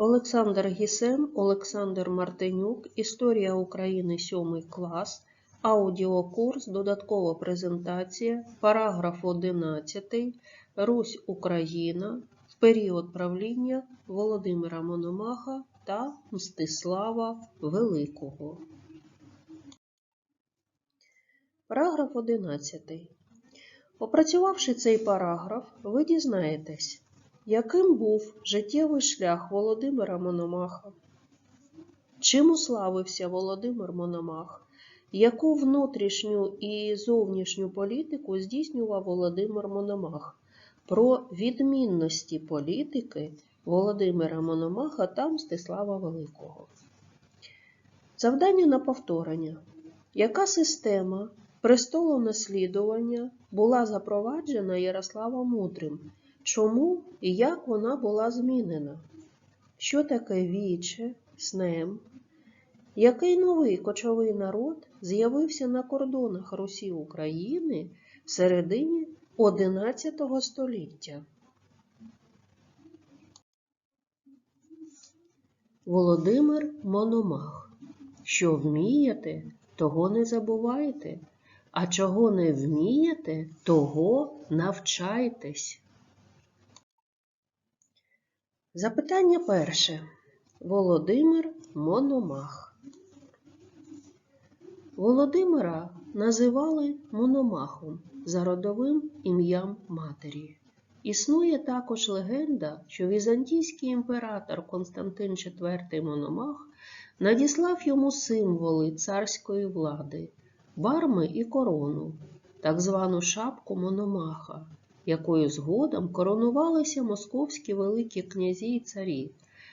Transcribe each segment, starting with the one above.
Олександр Гісен, Олександр Мартинюк, Історія України 7 клас, аудіокурс, додаткова презентація, параграф 11, Русь Україна, період правління Володимира Мономаха та Мстислава Великого. Параграф 11. Опрацювавши цей параграф, ви дізнаєтесь, яким був життєвий шлях Володимира Мономаха, чим уславився Володимир Мономах, яку внутрішню і зовнішню політику здійснював Володимир Мономах, про відмінності політики Володимира Мономаха та Мстислава Великого. Завдання на повторення. Яка система престолонаслідування була запроваджена Ярославом Мудрим? Чому і як вона була змінена? Що таке віче, снем? Який новий кочовий народ з'явився на кордонах Русі України в середині XI століття? Володимир Мономах. Що вмієте, того не забувайте, а чого не вмієте, того навчайтесь. Запитання перше. Володимир Мономах. Володимира називали Мономахом за родовим ім'ям матері. Існує також легенда, що візантійський імператор Константин IV Мономах надіслав йому символи царської влади, барми і корону, так звану шапку Мономаха, якою згодом коронувалися московські великі князі і царі.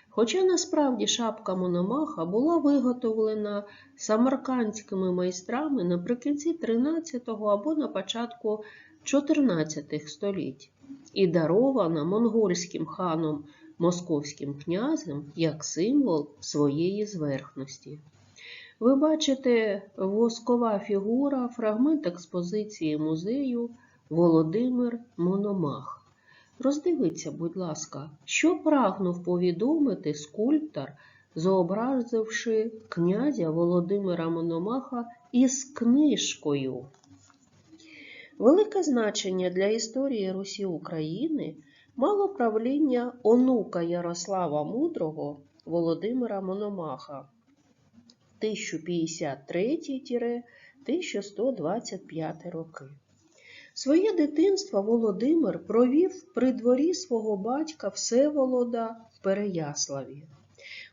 Хоча насправді шапка Мономаха була виготовлена самаркандськими майстрами наприкінці 13 або на початку 14 століть і дарована монгольським ханом московським князем як символ своєї зверхності. Ви бачите воскова фігура, фрагмент експозиції музею Володимир Мономах. Роздивіться, будь ласка, що прагнув повідомити скульптор, зобразивши князя Володимира Мономаха із книжкою. Велике значення для історії Русі України мало правління онука Ярослава Мудрого Володимира Мономаха 1053-1125 роки. Своє дитинство Володимир провів при дворі свого батька Всеволода в Переяславі.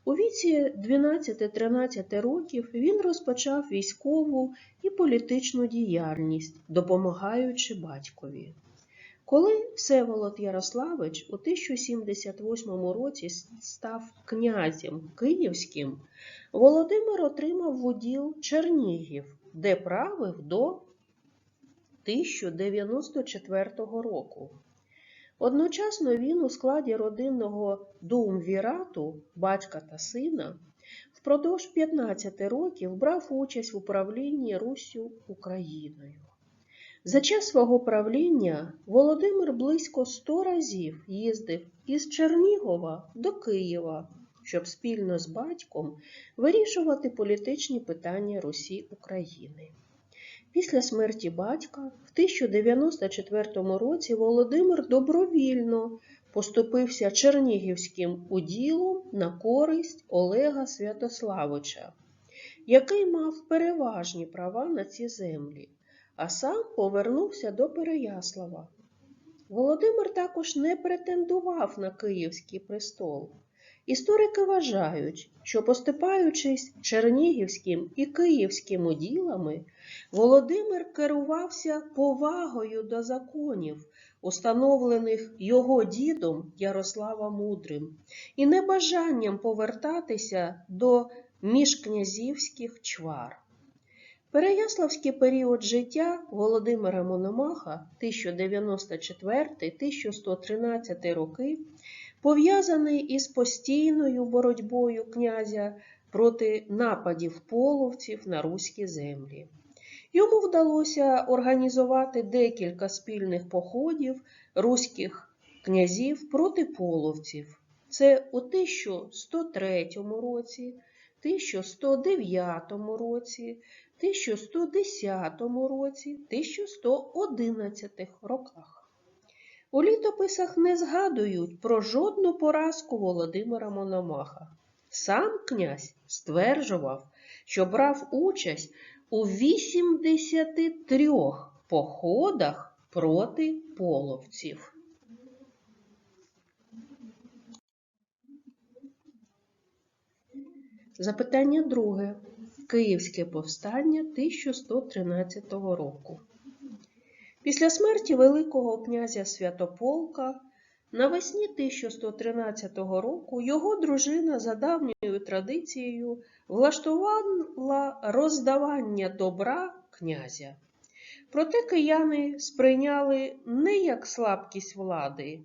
У віці 12-13 років він розпочав військову і політичну діяльність, допомагаючи батькові. Коли Всеволод Ярославич у 1078 році став князем Київським, Володимир отримав в уділ Чернігів, де правив до 1094 року. Одночасно він у складі родинного думвірату, батька та сина, впродовж 15 років брав участь в управлінні Руссю Україною. За час свого правління Володимир близько 100 разів їздив із Чернігова до Києва, щоб спільно з батьком вирішувати політичні питання Русі України. Після смерті батька в 1094 році Володимир добровільно поступився Чернігівським уділом на користь Олега Святославича, який мав переважні права на ці землі, а сам повернувся до Переяслава. Володимир також не претендував на Київський престол. Історики вважають, що поступаючись Чернігівським і Київським уділами, Володимир керувався повагою до законів, установлених його дідом Ярославом Мудрим, і небажанням повертатися до міжкнязівських чвар. Переяславський період життя Володимира Мономаха 1094-1113 роки пов'язаний із постійною боротьбою князя проти нападів половців на руські землі. Йому вдалося організувати декілька спільних походів руських князів проти половців. це у 1103 році, 1109 році, 1110 році, 1111 роках. У літописах не згадують про жодну поразку Володимира Мономаха. Сам князь стверджував, що брав участь у 83 походах проти половців. Запитання друге. Київське повстання 1113 року. Після смерті Великого князя Святополка навесні 1113 року його дружина за давньою традицією влаштувала роздавання добра князя. Проте кияни сприйняли не як слабкість влади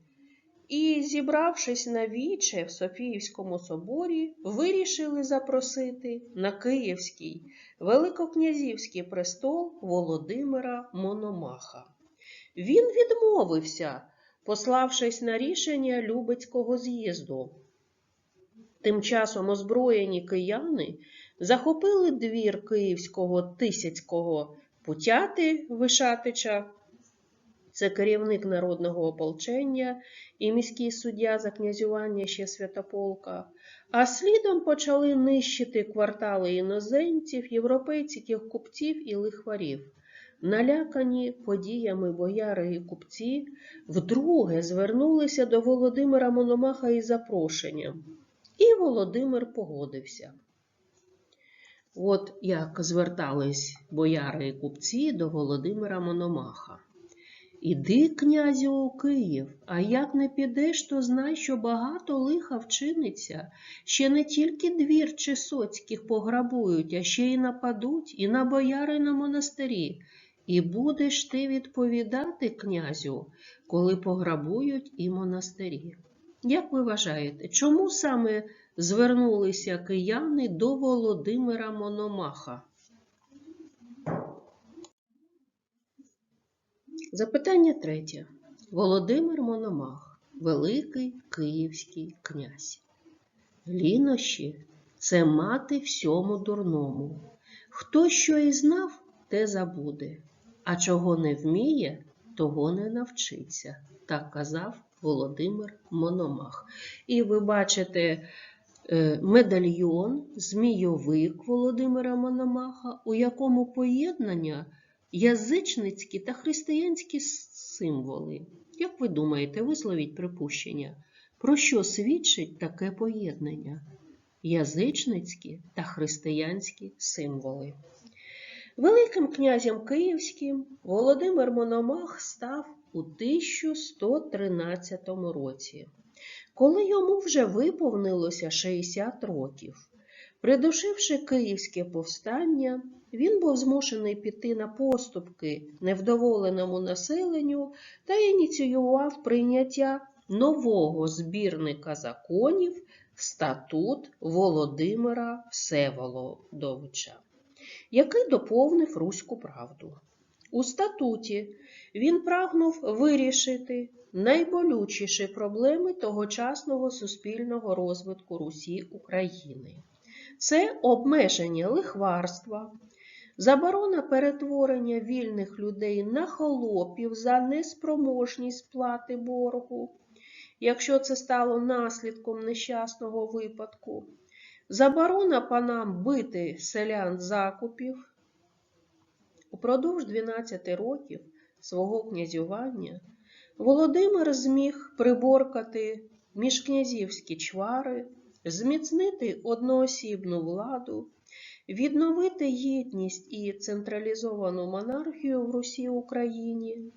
і, зібравшись на віче в Софіївському соборі, вирішили запросити на Київський Великокнязівський престол Володимира Мономаха. Він відмовився, пославшись на рішення Любецького з'їзду. Тим часом озброєні кияни захопили двір київського тисяцького Путяти Вишатича, це керівник народного ополчення і міський суддя за князювання ще Святополка, а слідом почали нищити квартали іноземців, європейських купців і лихварів. Налякані подіями бояри і купці вдруге звернулися до Володимира Мономаха із запрошенням, і Володимир погодився. От як звертались бояри і купці до Володимира Мономаха. Іди, князю, у Київ, а як не підеш, то знай, що багато лиха вчиниться. Ще не тільки двір Чесоцьких пограбують, а ще й нападуть і на бояри, на монастирі. І будеш ти відповідати, князю, коли пограбують і монастирі. Як ви вважаєте, чому саме звернулися кияни до Володимира Мономаха? Запитання третє. Володимир Мономах, Великий Київський князь. Лінощі це мати всьому дурному. Хто що і знав, те забуде, а чого не вміє, того не навчиться, так казав Володимир Мономах. І ви бачите е, медальйон, змійовик Володимира Мономаха, у якому поєднання язичницькі та християнські символи. Як ви думаєте, висловіть припущення, про що свідчить таке поєднання? Язичницькі та християнські символи. Великим князем Київським Володимир Мономах став у 1113 році, коли йому вже виповнилося 60 років. Придушивши київське повстання, він був змушений піти на поступки невдоволеному населенню та ініціював прийняття нового збірника законів статут Володимира Всеволодовича, який доповнив Руську правду. У статуті він прагнув вирішити найболючіші проблеми тогочасного суспільного розвитку Русі України. Це обмеження лихварства, заборона перетворення вільних людей на холопів за неспроможність сплати боргу, якщо це стало наслідком нещасного випадку, заборона панам бити селян закупів. Упродовж 12 років свого князювання Володимир зміг приборкати міжкнязівські чвари, зміцнити одноосібну владу, відновити єдність і централізовану монархію в Русі Україні.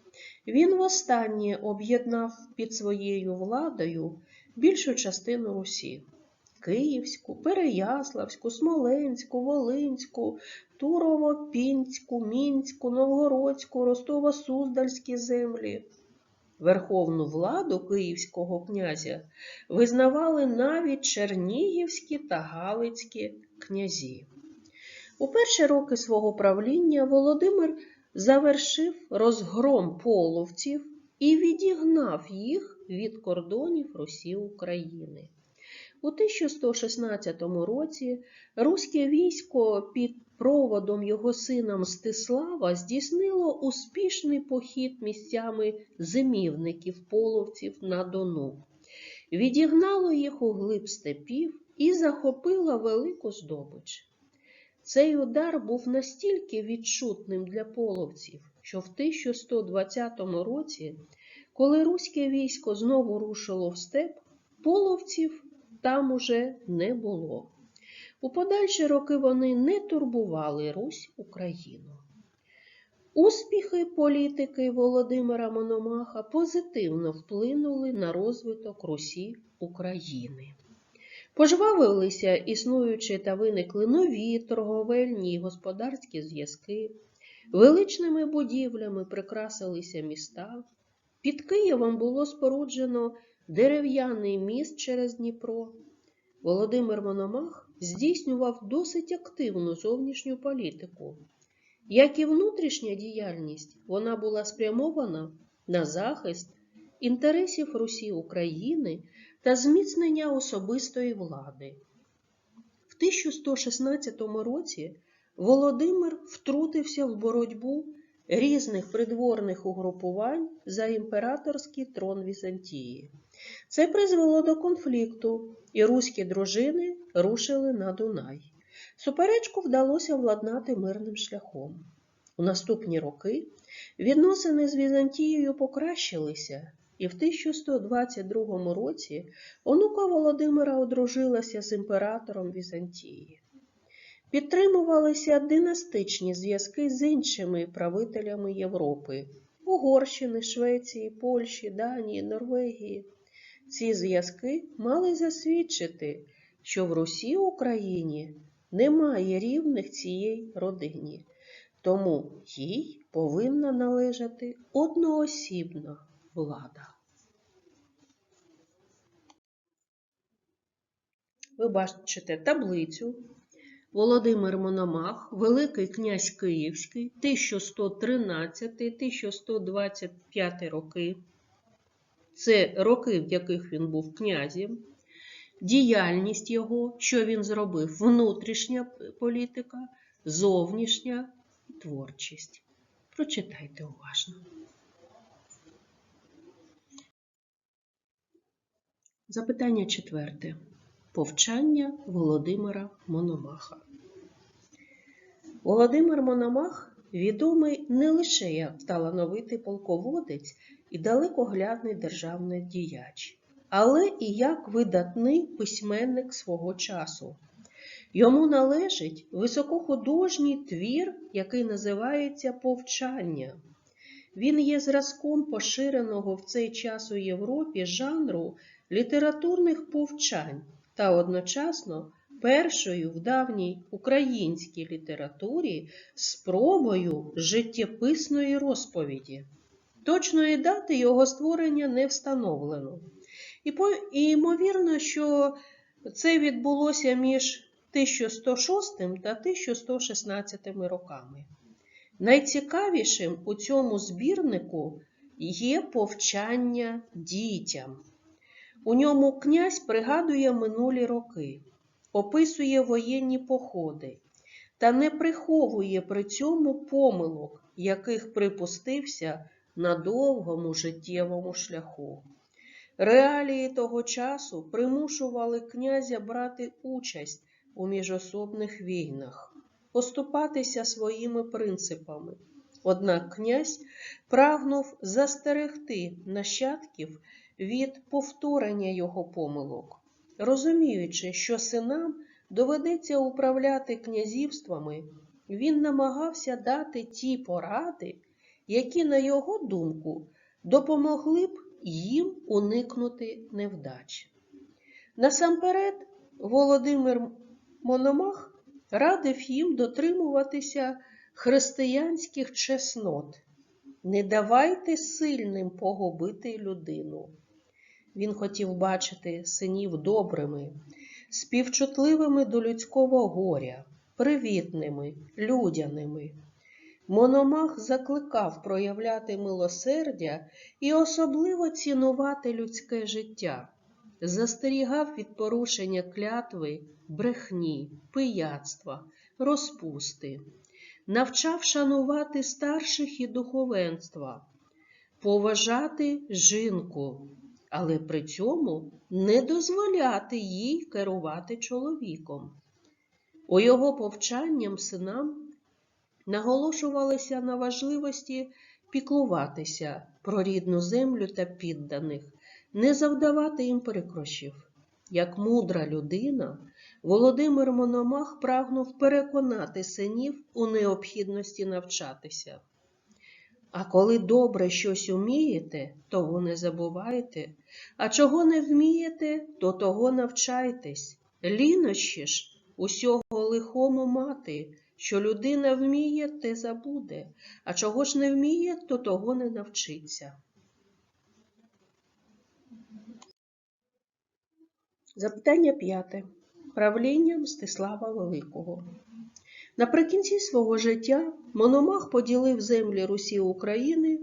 Він востаннє об'єднав під своєю владою більшу частину Русі. Київську, Переяславську, Смоленську, Волинську, Турово-Пінську, Мінську, Новгородську, Ростово-Суздальські землі. Верховну владу київського князя визнавали навіть чернігівські та галицькі князі. У перші роки свого правління Володимир завершив розгром половців і відігнав їх від кордонів Русі України. У 1116 році руське військо під проводом його сина Мстислава здійснило успішний похід місцями зимівників половців на Дону, відігнало їх у глиб степів і захопило велику здобич. Цей удар був настільки відчутним для половців, що в 1120 році, коли руське військо знову рушило в степ, половців там уже не було. У подальші роки вони не турбували Русь Україну. Успіхи політики Володимира Мономаха позитивно вплинули на розвиток Русі України. Пожвавилися існуючі та виникли нові торговельні і господарські зв'язки, величними будівлями прикрасилися міста. Під Києвом було споруджено дерев'яний міст через Дніпро. Володимир Мономах здійснював досить активну зовнішню політику. Як і внутрішня діяльність, вона була спрямована на захист інтересів Русі України та зміцнення особистої влади. В 1116 році Володимир втрутився в боротьбу різних придворних угрупувань за імператорський трон Візантії. Це призвело до конфлікту, і руські дружини рушили на Дунай. Суперечку вдалося владнати мирним шляхом. У наступні роки відносини з Візантією покращилися, і в 1122 році онука Володимира одружилася з імператором Візантії. Підтримувалися династичні зв'язки з іншими правителями Європи Угорщини, Швеції, Польщі, Данії, Норвегії. Ці зв'язки мали засвідчити, що в Русі Україні немає рівних цієї родині, тому їй повинна належати одноосібна влада. Ви бачите таблицю. Володимир Мономах, Великий князь Київський, 1113-1125 роки. Це роки, в яких він був князем, діяльність його, що він зробив, внутрішня політика, зовнішня і творчість. Прочитайте уважно. Запитання четверте. Повчання Володимира Мономаха. Володимир Мономах відомий не лише як талановитий полководець і далекоглядний державний діяч, але і як видатний письменник свого часу. Йому належить високохудожній твір, який називається Повчання. Він є зразком поширеного в цей час у Європі жанру літературних повчань та одночасно першою в давній українській літературі спробою життєписної розповіді. Точної дати його створення не встановлено. І, і ймовірно, що це відбулося між 1106 та 1116 роками. Найцікавішим у цьому збірнику є повчання дітям. У ньому князь пригадує минулі роки, описує воєнні походи та не приховує при цьому помилок, яких припустився на довгому життєвому шляху. Реалії того часу примушували князя брати участь у міжособних війнах, поступатися своїми принципами. Однак князь прагнув застерегти нащадків від повторення його помилок, розуміючи, що синам доведеться управляти князівствами, він намагався дати ті поради, які, на його думку, допомогли б їм уникнути невдач. Насамперед, Володимир Мономах радив їм дотримуватися християнських чеснот. Не давайте сильним погубити людину. Він хотів бачити синів добрими, співчутливими до людського горя, привітними, людяними. Мономах закликав проявляти милосердя і особливо цінувати людське життя, застерігав від порушення клятви, брехні, пияцтва, розпусти, навчав шанувати старших і духовенства, поважати жінку, але при цьому не дозволяти їй керувати чоловіком. У його повчанням синам наголошувалося на важливості піклуватися про рідну землю та підданих, не завдавати їм перекрощів. Як мудра людина, Володимир Мономах прагнув переконати синів у необхідності навчатися. А коли добре щось умієте, того не забувайте, а чого не вмієте, то того навчайтесь. Лінощі ж усього лихому мати, що людина вміє, те забуде, а чого ж не вміє, то того не навчиться. Запитання п'яте. Правління Мстислава Великого. Наприкінці свого життя Мономах поділив землі Русі України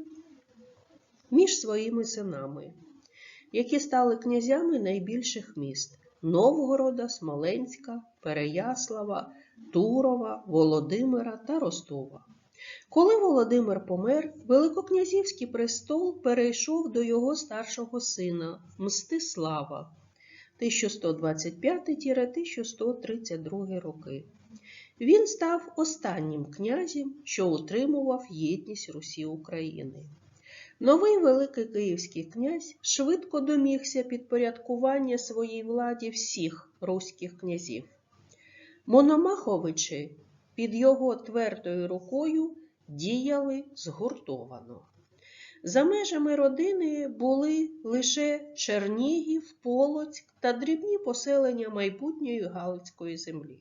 між своїми синами, які стали князями найбільших міст Новгорода, Смоленська, Переяслава, Турова, Володимира та Ростова. Коли Володимир помер, Великокнязівський престол перейшов до його старшого сина Мстислава 1125-1132 роки. Він став останнім князем, що утримував єдність Русі України. Новий Великий Київський князь швидко домігся підпорядкування своїй владі всіх руських князів. Мономаховичі під його твердою рукою діяли згуртовано. За межами родини були лише Чернігів, Полоцьк та дрібні поселення майбутньої Галицької землі.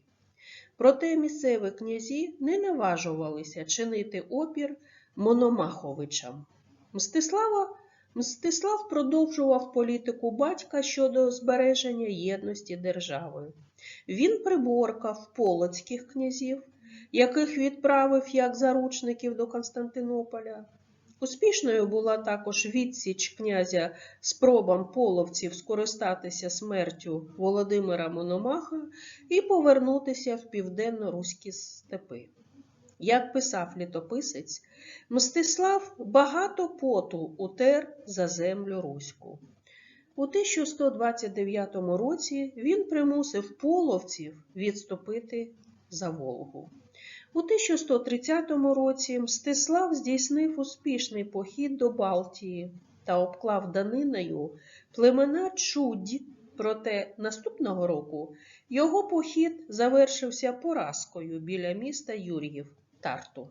Проте місцеві князі не наважувалися чинити опір Мономаховичам. Мстислава, Мстислав продовжував політику батька щодо збереження єдності держави. Він приборкав полоцьких князів, яких відправив як заручників до Константинополя. Успішною була також відсіч князя спробам половців скористатися смертю Володимира Мономаха і повернутися в південно-руські степи. Як писав літописець, Мстислав багато поту утер за землю Руську. У 1129 році він примусив половців відступити за Волгу. У 1130 році Мстислав здійснив успішний похід до Балтії та обклав даниною племена Чудь. Проте наступного року його похід завершився поразкою біля міста Юр'їв Тарту.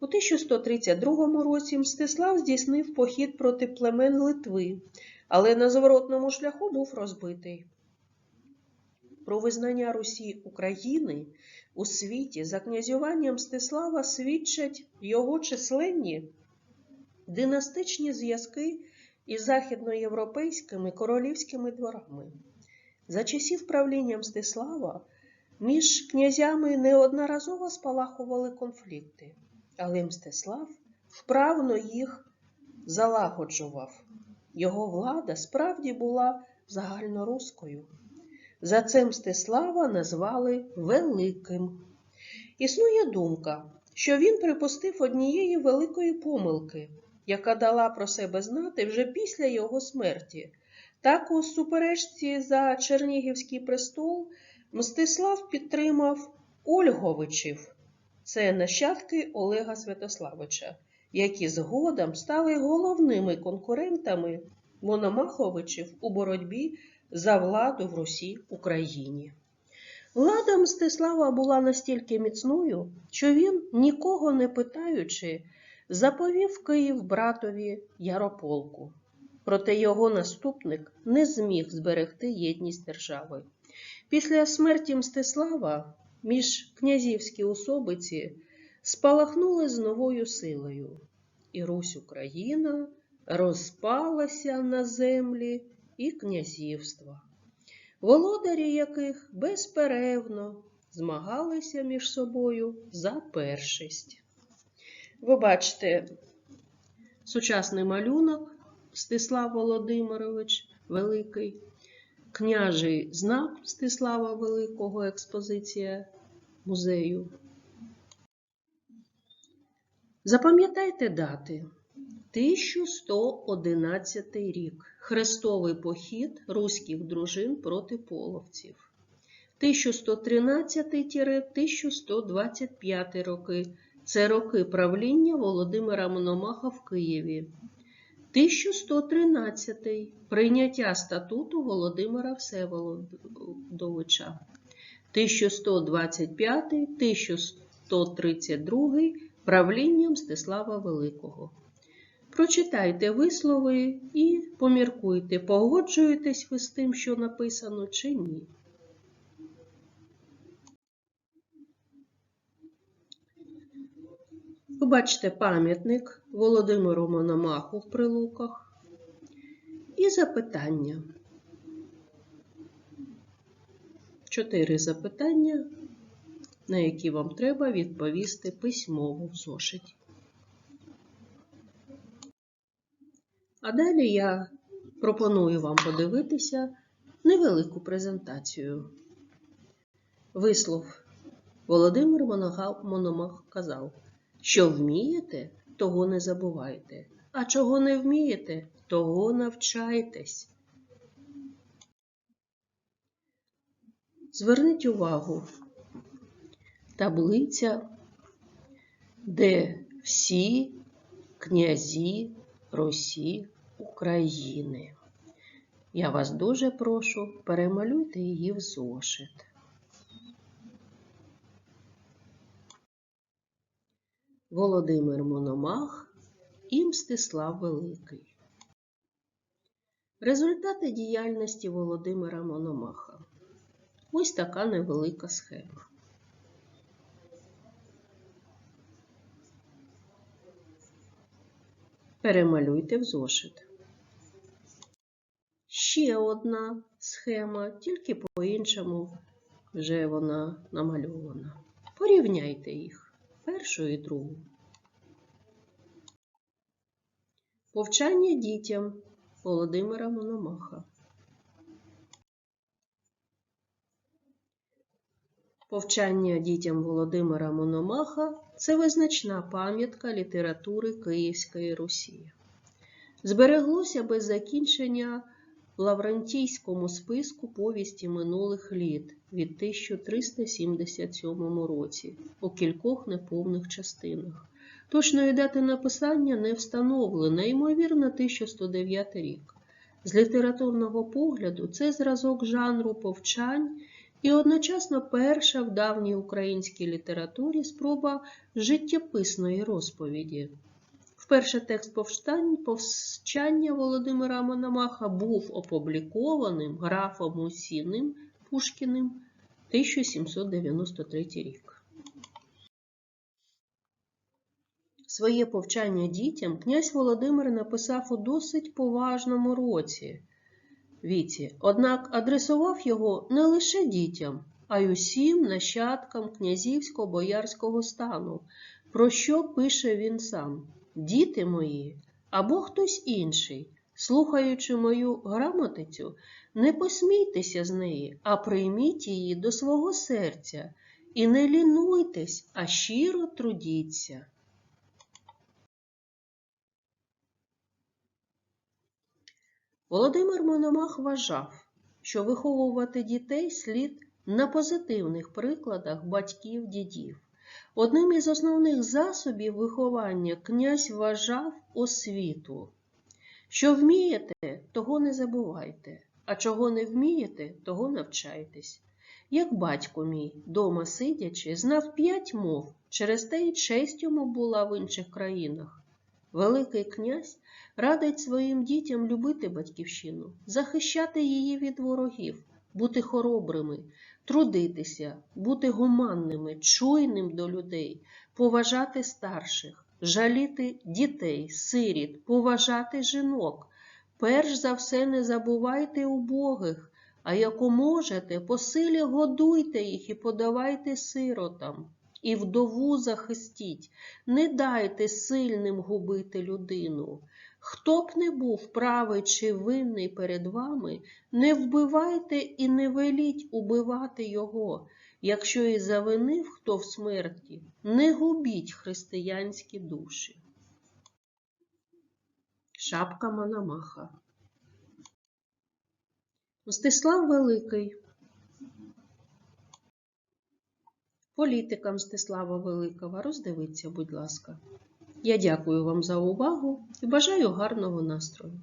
У 1132 році Мстислав здійснив похід проти племен Литви, але на зворотному шляху був розбитий. Про визнання Русі України у світі за князюванням Мстислава свідчать його численні династичні зв'язки із західноєвропейськими королівськими дворами. За часів правління Мстислава між князями неодноразово спалахували конфлікти, але Мстислав вправно їх залагоджував. Його влада справді була загальноруською. За це Мстислава назвали Великим. Існує думка, що він припустив однієї великої помилки, яка дала про себе знати вже після його смерті. Так у суперечці за Чернігівський престол Мстислав підтримав Ольговичів, це нащадки Олега Святославича, які згодом стали головними конкурентами Мономаховичів у боротьбі за владу в Русі Україні. Влада Мстислава була настільки міцною, що він, нікого не питаючи, заповів Київ братові Ярополку. Проте його наступник не зміг зберегти єдність держави. Після смерті Мстислава між князівські особиці спалахнули з новою силою, і Русь Україна розпалася на землі і князівства, володарі яких безперервно змагалися між собою за першість. Ви бачите сучасний малюнок Стислав Володимирович Великий. княжий знак Мстислава Великого, експозиція музею. Запам'ятайте дати. 1111 рік. Хрестовий похід руських дружин проти половців. 1113-1125 роки. Це роки правління Володимира Мономаха в Києві. 1113 прийняття статуту Володимира Всеволодовича. 1125-1132 правління Мстислава Великого. Прочитайте вислови і поміркуйте, погоджуєтесь ви з тим, що написано, чи ні. Ви пам'ятник Володимиру Мономаху в Прилуках і запитання. Чотири запитання, на які вам треба відповісти письмово в зошиті. А далі я пропоную вам подивитися невелику презентацію. Вислов Володимир Мономах казав, що вмієте, того не забувайте, а чого не вмієте, того навчайтесь. Зверніть увагу, таблиця, де всі князі Русі України. Я вас дуже прошу, перемалюйте її в зошит. Володимир Мономах і Мстислав Великий. Результати діяльності Володимира Мономаха. Ось така невелика схема. Перемалюйте в зошит. Ще одна схема, тільки по-іншому вже вона намальована. Порівняйте їх, першу і другу. Повчання дітям Володимира Мономаха. Повчання дітям Володимира Мономаха це визначна пам'ятка літератури Київської Русі. Збереглося без закінчення в Лаврентійському списку повісті минулих літ від 1377 році у кількох неповних частинах. Точної дати написання не встановлено, ймовірно, 1109 рік. З літературного погляду це зразок жанру повчань і одночасно перша в давній українській літературі спроба життєписної розповіді. Вперше текст повчання Володимира Мономаха був опублікованим графом Усіним Пушкіним 1793 рік. Своє повчання дітям князь Володимир написав у досить поважному році. Віці, однак адресував його не лише дітям, а й усім нащадкам князівсько-боярського стану, про що пише він сам: Діти мої або хтось інший, слухаючи мою грамотицю, не посмійтеся з неї, а прийміть її до свого серця і не лінуйтесь, а щиро трудіться. Володимир Мономах вважав, що виховувати дітей слід на позитивних прикладах батьків-дідів. Одним із основних засобів виховання князь вважав освіту. Що вмієте, того не забувайте, а чого не вмієте, того навчайтесь. Як батько мій, дома сидячи, знав п'ять мов, через те й честь йому була в інших країнах. Великий князь радить своїм дітям любити батьківщину, захищати її від ворогів, бути хоробрими, трудитися, бути гуманними, чуйним до людей, поважати старших, жаліти дітей, сиріт, поважати жінок. Перш за все не забувайте убогих, а як можете, по силі годуйте їх і подавайте сиротам. І вдову захистіть, не дайте сильним губити людину. Хто б не був правий чи винний перед вами, не вбивайте і не веліть убивати його. Якщо і завинив хто в смерті, не губіть християнські душі. Шапка Мономаха Мстислав Великий Політика Мстислава Великого роздивіться, будь ласка. Я дякую вам за увагу і бажаю гарного настрою.